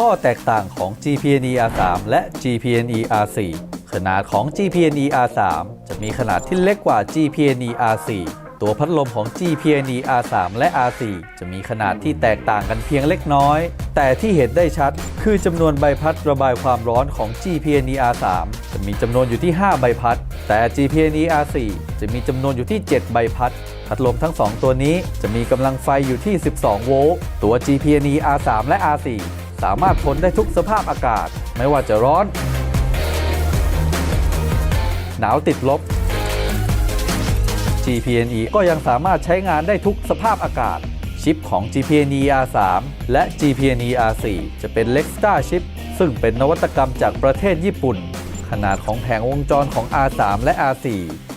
ข้อแตกต่างของ GPNE R3 และ GPNE R4 ขนาดของ GPNE R3 จะมีขนาดที่เล็กกว่า GPNE R4 ตัวพัดลมของ GPNE R3 และ R4 จะมีขนาดที่แตกต่างกันเพียงเล็กน้อย แต่ที่เห็นได้ชัด คือจำนวนใบพัดระบายความร้อนของ GPNE R3 จะมีจำนวนอยู่ที่ 5 ใบพัด แต่ GPNE R4 จะมีจำนวนอยู่ที่ 7 ใบพัด พัดลมทั้ง 2 ตัวนี้จะมีกำลังไฟอยู่ที่ 12 โวลต์ ตัว GPNE R3 และ R4 สามารถทนได้ทุกสภาพอากาศ ไม่ว่าจะร้อน หนาวติดลบ GPNE ก็ยังสามารถใช้งานได้ทุกสภาพอากาศ ชิปของ GPNE R3 และ GPNE R4 จะเป็น Lexta ชิปซึ่งเป็นนวัตกรรมจากประเทศญี่ปุ่น ขนาดของแผงวงจรของ R3 และ R4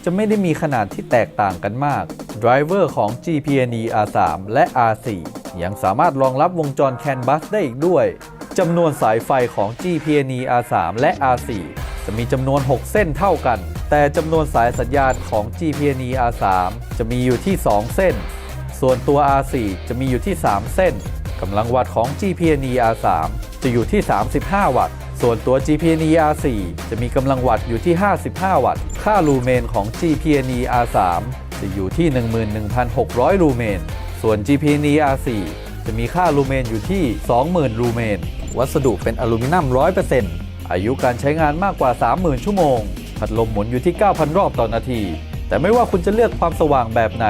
จะไม่ได้มีขนาดที่แตกต่างกันมาก ไดรเวอร์ของ GPNE R3 และ R4 ยังสามารถรองรับวงจร CAN bus ได้อีกด้วยจำนวนสายไฟของ GPNE R3 และ R4 จะมีจำนวน 6 เส้นเท่ากัน แต่จำนวนสายสัญญาณของ GPNE R3 จะมีอยู่ที่ 2 เส้น ส่วนตัว R4 จะมีอยู่ที่ 3 เส้นกำลังวัตต์ของ GPNE R3 จะอยู่ที่ 35 วัตต์ ส่วนตัว GPNE R4 จะมีกำลังวัตต์อยู่ที่ 55 วัตต์ ค่าลูเมนของ GPNE R3 จะอยู่ที่ 11,600 ลูเมน ส่วน GPNE R4 จะมีค่าลูเมนอยู่ที่ 20,000 ลูเมน วัสดุเป็นอลูมิเนียม 100%อายุการใช้งานมากกว่า 30,000 ชั่วโมง พัดลมหมุนอยู่ที่ 9,000 รอบต่อนาที แต่ไม่ว่าคุณจะเลือกความสว่างแบบไหน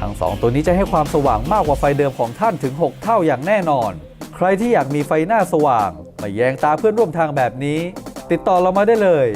ทั้ง 2 ตัวนี้จะให้ความสว่างมากกว่าไฟเดิมของท่านถึง 6 เท่าอย่างแน่นอน ใครที่อยากมีไฟหน้าสว่างมาแยงตาเพื่อนร่วมทางแบบนี้ ติดต่อเรามาได้เลย